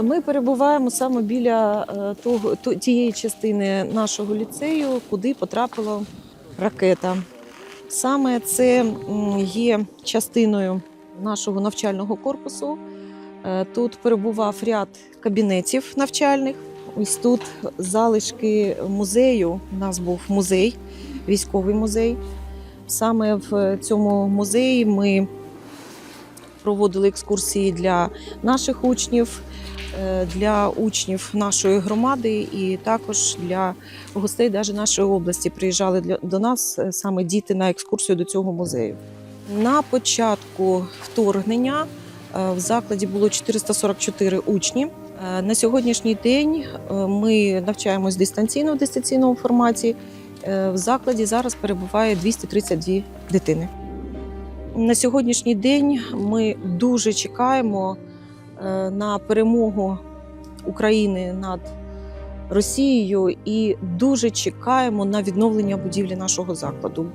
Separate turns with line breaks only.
Ми перебуваємо саме біля е, того тієї частини нашого ліцею, куди потрапила ракета. Саме це є частиною нашого навчального корпусу. Е, Тут перебував ряд кабінетів навчальних. Ось тут залишки музею. У нас був музей, військовий музей. Саме в цьому музеї ми проводили екскурсії для наших учнів, для учнів нашої громади і також для гостей навіть нашої області приїжджали для- до нас е, саме діти на екскурсію до цього музею. На початку вторгнення е, в закладі було 444 учні. Е, На сьогоднішній день е, ми навчаємось дистанційно в дистанційному форматі. Е, В закладі зараз перебуває 232 дитини. На сьогоднішній день ми дуже чекаємо е, на перемогу України над Росією і дуже чекаємо на відновлення будівлі нашого закладу.